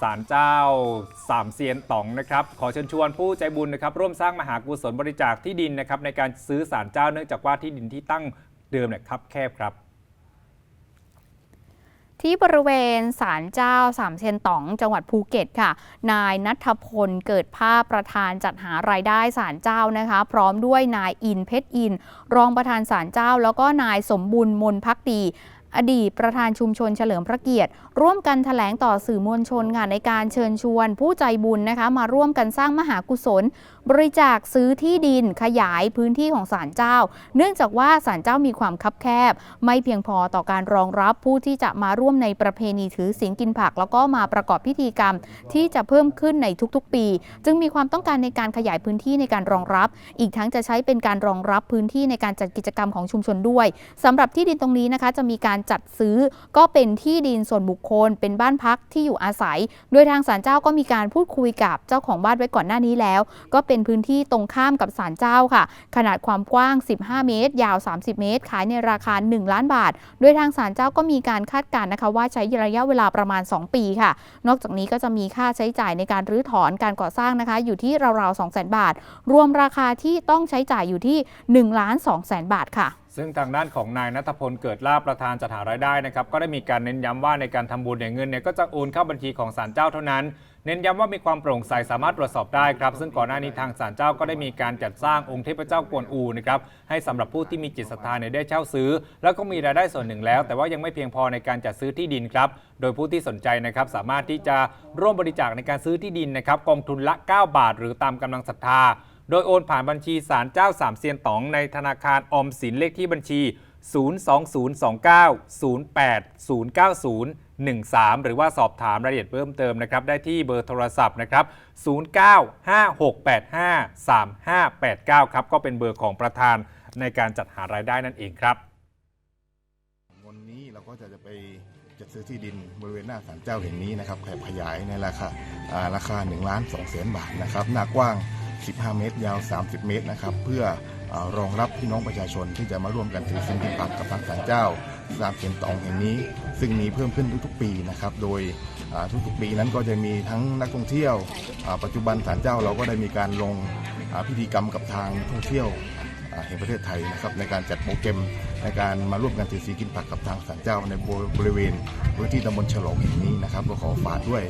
ศาลเจ้าสามเซียนตองนะครับขอเชิญชวนผู้ใจบุญนะครับร่วมสร้างมหากุศลบริจาคที่ดินนะครับในการซื้อศาลเจ้าเนื่องจากว่าที่ดินที่ตั้งเดิมเนี่ยคับแคบครับที่บริเวณศาลเจ้าสามเซนตอง จังหวัดภูเก็ตค่ะ นายนัทพลเกิดภาพประธานจัดหารายได้ศาลเจ้านะคะ พร้อมด้วยนายอินเพชรอิน รองประธานศาลเจ้า แล้วก็นายสมบุญมนพักดี อดีตประธานชุมชนเฉลิมพระเกียรติ ร่วมกันแถลงต่อสื่อมวลชนค่ะในการเชิญชวนผู้ใจบุญนะคะ มาร่วมกันสร้างมหากุศล บริจาคซื้อที่ดินขยายพื้นที่ของศาลเจ้า เนื่องจากว่าศาลเจ้ามีความคับแคบ ไม่เพียงพอต่อการรองรับผู้ที่จะมาร่วมในประเพณีถือศีลกินผัก แล้วก็มาประกอบพิธีกรรมที่จะเพิ่มขึ้นในทุกๆ ปี จึงมีความต้องการในการขยายพื้นที่ในการรองรับ อีกทั้งจะใช้เป็นการรองรับพื้นที่ในการจัดกิจกรรมของชุมชนด้วยสำหรับที่ดินตรงนี้นะคะจะมีการจัดซื้อ ก็เป็นที่ดินส่วนบุคคล เป็นบ้านพักที่อยู่อาศัย โดยทางศาลเจ้าก็มีการพูดคุยกับเจ้าของบ้านไว้ก่อนหน้านี้แล้ว ก็เป็นพื้นที่ตรงข้ามกับศาลเจ้าค่ะ ขนาดความกว้าง 15 เมตร ยาว 30 เมตร ขายในราคา 1 ล้านบาท โดยทางศาลเจ้าก็มีการคาดการณ์นะคะ ว่าใช้ระยะเวลาประมาณ 2 ปีค่ะ นอกจากนี้ก็จะมีค่าใช้จ่ายในการรื้อถอนการก่อสร้างนะคะ อยู่ที่ราวๆ200,000 บาท รวมราคาที่ต้องใช้จ่ายอยู่ที่1ล้าน2แสนบาทค่ะ ซึ่งทางด้านของนายนัทพลเกิดลาประธานจัดหารายได้นะครับก็ได้มีการเน้นย้ำว่าในการทำบุญเนี่ยเงินเนี่ยก็จะโอนเข้าบัญชีของศาลเจ้าเท่านั้น เน้นย้ำว่ามีความโปร่งใสสามารถตรวจสอบได้ครับ ซึ่งก่อนหน้านี้ทางศาลเจ้าก็ได้มีการจัดสร้างองค์เทพเจ้ากวนอูนะครับให้สำหรับผู้ที่มีจิตศรัทธาเนี่ยได้เช่าซื้อ แล้วก็มีรายได้ส่วนหนึ่งแล้ว แต่ว่ายังไม่เพียงพอในการจัดซื้อที่ดินครับโดยผู้ที่สนใจนะครับสามารถที่จะร่วมบริจาคในการซื้อที่ดินนะครับกองทุนละ 9 บาท หรือตามกำลังศรัทธา โดยโอนผ่านบัญชีศาลเจ้าสามเซียนต๋องในธนาคารออมสินเลขที่บัญชี 02029080913 หรือว่าสอบถามรายละเอียดเพิ่มเติมนะครับ ได้ที่เบอร์โทรศัพท์นะครับ 0956853589 ครับ ก็เป็นเบอร์ของประธานในการจัดหารายได้นั่นเองครับวันนี้เราก็จะจะไปจัดซื้อที่ดินบริเวณหน้าศาลเจ้าแห่งนี้นะครับขยับขยายในราคาอ่าราคา1ล้าน2แสนบาทนะครับหน้ากว้าง 15 เมตร ยาว 30 เมตรนะครับ เพื่ออรองรับพี่น้องประชาชนที่จะมาร่วมกันถือศีลกินผักกับทางศาลเจ้าสามเขียนตองแห่งนี้ ซึ่งมีเพิ่มขึ้นทุกๆปีนะครับ โดยทุกๆปีนั้นก็จะมีทั้งนักท่องเที่ยว ปัจจุบันศาลเจ้าเราก็ได้มีการลงพิธีกรรมกับทางท่องเที่ยวแห่งประเทศไทยนะครับในการจัดโปรแกรมในการมาร่วมกันถือศีลกินผักกับทางศาลเจ้าในบริเวณพื้นที่ตำบลฉลองแห่งนี้นะครับก็ขอฝากด้วย